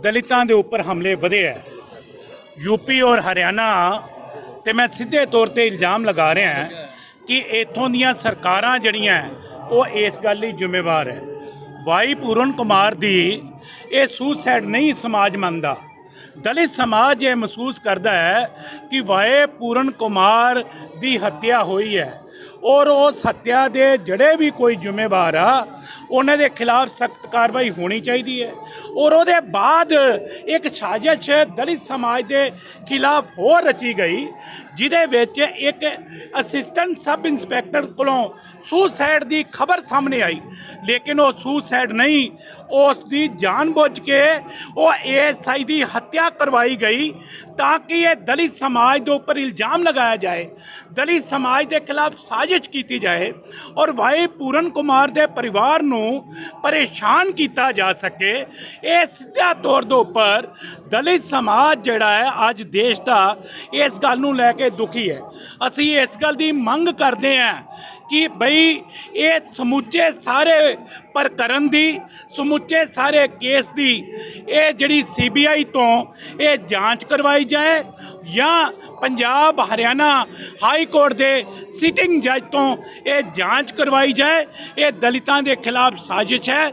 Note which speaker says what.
Speaker 1: ਦਲਿਤਾਂ ਦੇ ਉੱਪਰ ਹਮਲੇ ਵਧੇ ਹੈ। ਯੂਪੀ ਔਰ ਹਰਿਆਣਾ, ਤੇ ਮੈਂ ਸਿੱਧੇ ਤੌਰ ਤੇ ਇਲਜ਼ਾਮ ਲਗਾ ਰਿਹਾ ਕਿ ਇਥੋਂ ਦੀਆਂ ਸਰਕਾਰਾਂ ਜਿਹੜੀਆਂ ਉਹ ਇਸ ਗੱਲ ਲਈ ਜ਼ਿੰਮੇਵਾਰ ਹੈ। ਵਾਈ ਪੂਰਨ ਕੁਮਾਰ ਦੀ ਇਹ ਸੁਸਾਈਡ ਨਹੀਂ ਸਮਾਜ ਮੰਨਦਾ। ਦਲਿਤ ਸਮਾਜ ਇਹ ਮਹਿਸੂਸ ਕਰਦਾ ਹੈ ਕਿ ਵਾਏ ਪੂਰਨ ਕੁਮਾਰ ਦੀ ਹੱਤਿਆ ਹੋਈ ਹੈ। ਔਰ ਉਸ ਹੱਤਿਆ ਦੇ ਜਿਹੜੇ ਵੀ ਕੋਈ ਜ਼ਿੰਮੇਵਾਰ ਆ, ਉਹਨਾਂ ਦੇ ਖਿਲਾਫ ਸਖਤ ਕਾਰਵਾਈ ਹੋਣੀ ਚਾਹੀਦੀ ਹੈ। ਔਰ ਉਹਦੇ ਬਾਅਦ ਇੱਕ ਸਾਜ਼ਿਸ਼ ਦਲਿਤ ਸਮਾਜ ਦੇ ਖਿਲਾਫ ਹੋਰ ਰਚੀ ਗਈ, ਜਿਹਦੇ ਵਿੱਚ ਇੱਕ ਅਸਿਸਟੈਂਟ ਸਬ ਇੰਸਪੈਕਟਰ ਕੋਲੋਂ ਸੁਸਾਈਡ ਦੀ ਖਬਰ ਸਾਹਮਣੇ ਆਈ। ਲੇਕਿਨ ਉਹ ਸੁਸਾਈਡ ਨਹੀਂ ਉਸ ਦੀ ਜਾਣਬੁੱਝ ਕੇ ਉਹ ਏਐਸਆਈ ਦੀ ਹੱਤਿਆ ਕਰਵਾਈ ਗਈ ਤਾਂ ਕਿ ਇਹ ਦਲਿਤ ਸਮਾਜ ਦੇ ਉੱਪਰ ਇਲਜ਼ਾਮ ਲਗਾਇਆ ਜਾਏ, ਦਲਿਤ ਸਮਾਜ ਦੇ ਖਿਲਾਫ ਸਾਜ਼ਿਸ਼ ਕੀਤੀ ਜਾਏ ਔਰ ਵਾਈ ਪੂਰਨ ਕੁਮਾਰ ਦੇ ਪਰਿਵਾਰ ਨੂੰ ਪਰੇਸ਼ਾਨ ਕੀਤਾ ਜਾ ਸਕੇ। ਇਹ ਸਿੱਧਾ ਤੌਰ ਦੇ ਉੱਪਰ ਦਲਿਤ ਸਮਾਜ ਜਿਹੜਾ ਹੈ ਅੱਜ ਦੇਸ਼ ਦਾ ਇਸ ਗੱਲ ਨੂੰ ਲੈ ਕੇ ਦੁਖੀ ਹੈ। ਅਸੀਂ ਇਸ ਗੱਲ ਦੀ ਮੰਗ ਕਰਦੇ ਹਾਂ ਕਿ ਬਈ ਇਹ ਸਮੁੱਚੇ ਸਾਰੇ ਪ੍ਰਕਰਨ ਦੀ, ਸਮੁੱਚੇ ਸਾਰੇ ਕੇਸ ਦੀ ਇਹ ਜਿਹੜੀ ਸੀਬੀਆਈ ਤੋਂ ਇਹ ਜਾਂਚ ਕਰਵਾਈ ਜਾਏ ਜਾਂ ਪੰਜਾਬ ਹਰਿਆਣਾ ਹਾਈ ਕੋਰਟ ਦੇ ਸਿਟਿੰਗ ਜੱਜ ਤੋਂ ਇਹ ਜਾਂਚ ਕਰਵਾਈ ਜਾਏ, ਇਹ ਦਲਿਤਾਂ ਦੇ ਖਿਲਾਫ ਸਾਜ਼ਿਸ਼ ਹੈ।